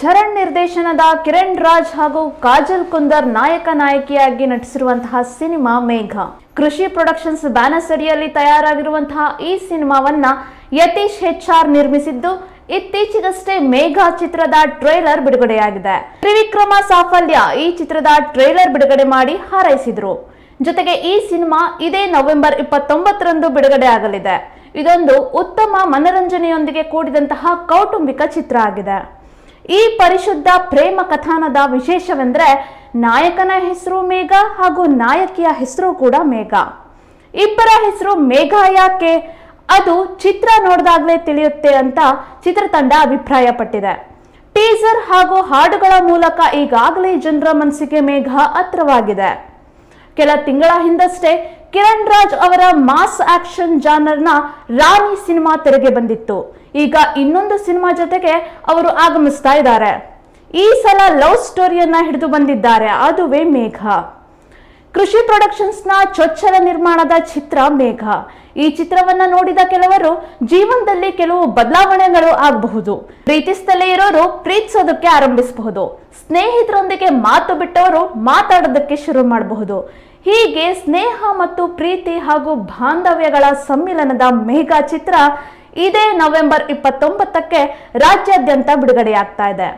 ಚರಣ್ ನಿರ್ದೇಶನದ ಕಿರಣ್ ರಾಜ್ ಹಾಗೂ ಕಾಜಲ್ ಕುಂದರ್ ನಾಯಕ ನಾಯಕಿಯಾಗಿ ನಟಿಸಿರುವಂತಹ ಸಿನಿಮಾ ಮೇಘ. ಕೃಷಿ ಪ್ರೊಡಕ್ಷನ್ಸ್ ಬ್ಯಾನರ್ಸ್ ಅಡಿಯಲ್ಲಿ ತಯಾರಾಗಿರುವಂತಹ ಈ ಸಿನಿಮಾವನ್ನ ಯತೀಶ್ ಹೆಚ್ಆರ್ ನಿರ್ಮಿಸಿದ್ದು, ಇತ್ತೀಚೆಗಷ್ಟೇ ಮೇಘ ಚಿತ್ರದ ಟ್ರೈಲರ್ ಬಿಡುಗಡೆಯಾಗಿದೆ. ತ್ರಿವಿಕ್ರಮ ಸಾಫಲ್ಯ ಈ ಚಿತ್ರದ ಟ್ರೈಲರ್ ಬಿಡುಗಡೆ ಮಾಡಿ ಹಾರೈಸಿದ್ರು. ಜೊತೆಗೆ ಈ ಸಿನಿಮಾ ಇದೇ ನವೆಂಬರ್ ಇಪ್ಪತ್ತೊಂಬತ್ತರಂದು ಬಿಡುಗಡೆ ಆಗಲಿದೆ. ಇದೊಂದು ಉತ್ತಮ ಮನರಂಜನೆಯೊಂದಿಗೆ ಕೂಡಿದಂತಹ ಕೌಟುಂಬಿಕ ಚಿತ್ರ ಆಗಿದೆ. ಈ ಪರಿಶುದ್ಧ ಪ್ರೇಮ ಕಥಾನದ ವಿಶೇಷವೆಂದರೆ ನಾಯಕನ ಹೆಸರು ಮೇಘ ಹಾಗೂ ನಾಯಕಿಯ ಹೆಸರು ಕೂಡ ಮೇಘ. ಇಬ್ಬರ ಹೆಸರು ಮೇಘ ಯಾಕೆ? ಅದು ಚಿತ್ರ ನೋಡಿದಾಗಲೇ ತಿಳಿಯುತ್ತೆ ಅಂತ ಚಿತ್ರತಂಡ ಅಭಿಪ್ರಾಯಪಟ್ಟಿದೆ. ಟೀಸರ್ ಹಾಗೂ ಹಾಡುಗಳ ಮೂಲಕ ಈಗಾಗಲೇ ಜನರ ಮನಸ್ಸಿಗೆ ಮೇಘ ಹತ್ರವಾಗಿದೆ. ಕೆಲ ತಿಂಗಳ ಹಿಂದಷ್ಟೇ ಕಿರಣ್ ರಾಜ್ ಅವರ ಮಾಸ್ ಆಕ್ಷನ್ ಜಾನರ್ನ ರಾಣಿ ಸಿನಿಮಾ ತೆರೆಗೆ ಬಂದಿತ್ತು. ಈಗ ಇನ್ನೊಂದು ಸಿನಿಮಾ ಜೊತೆಗೆ ಅವರು ಆಗಮಿಸ್ತಾ ಇದ್ದಾರೆ. ಈ ಸಲ ಲವ್ ಸ್ಟೋರಿಯನ್ನ ಹಿಡಿದು ಬಂದಿದ್ದಾರೆ. ಅದುವೇ ಮೇಘ. ಕೃಷಿ ಪ್ರೊಡಕ್ಷನ್ಸ್ನ ಚೊಚ್ಚಲ ನಿರ್ಮಾಣದ ಚಿತ್ರ ಮೇಘ. ಈ ಚಿತ್ರವನ್ನ ನೋಡಿದ ಕೆಲವರು ಜೀವನದಲ್ಲಿ ಕೆಲವು ಬದಲಾವಣೆಗಳು ಆಗಬಹುದು. ಪ್ರೀತಿಸ್ತಲೇ ಇರೋರು ಪ್ರೀತಿಸೋದಕ್ಕೆ ಆರಂಭಿಸಬಹುದು. ಸ್ನೇಹಿತರೊಂದಿಗೆ ಮಾತು ಬಿಟ್ಟವರು ಮಾತಾಡೋದಕ್ಕೆ ಶುರು ಮಾಡಬಹುದು. ಹೀಗೆ ಸ್ನೇಹ ಮತ್ತು ಪ್ರೀತಿ ಹಾಗೂ ಬಾಂಧವ್ಯಗಳ ಸಮ್ಮಿಲನದ ಮೇಘ ಚಿತ್ರ ಇದೇ ನವೆಂಬರ್ ಇಪ್ಪತ್ತೊಂಬತ್ತಕ್ಕೆ ರಾಜ್ಯಾದ್ಯಂತ ಬಿಡುಗಡೆಯಾಗ್ತಾ ಇದೆ.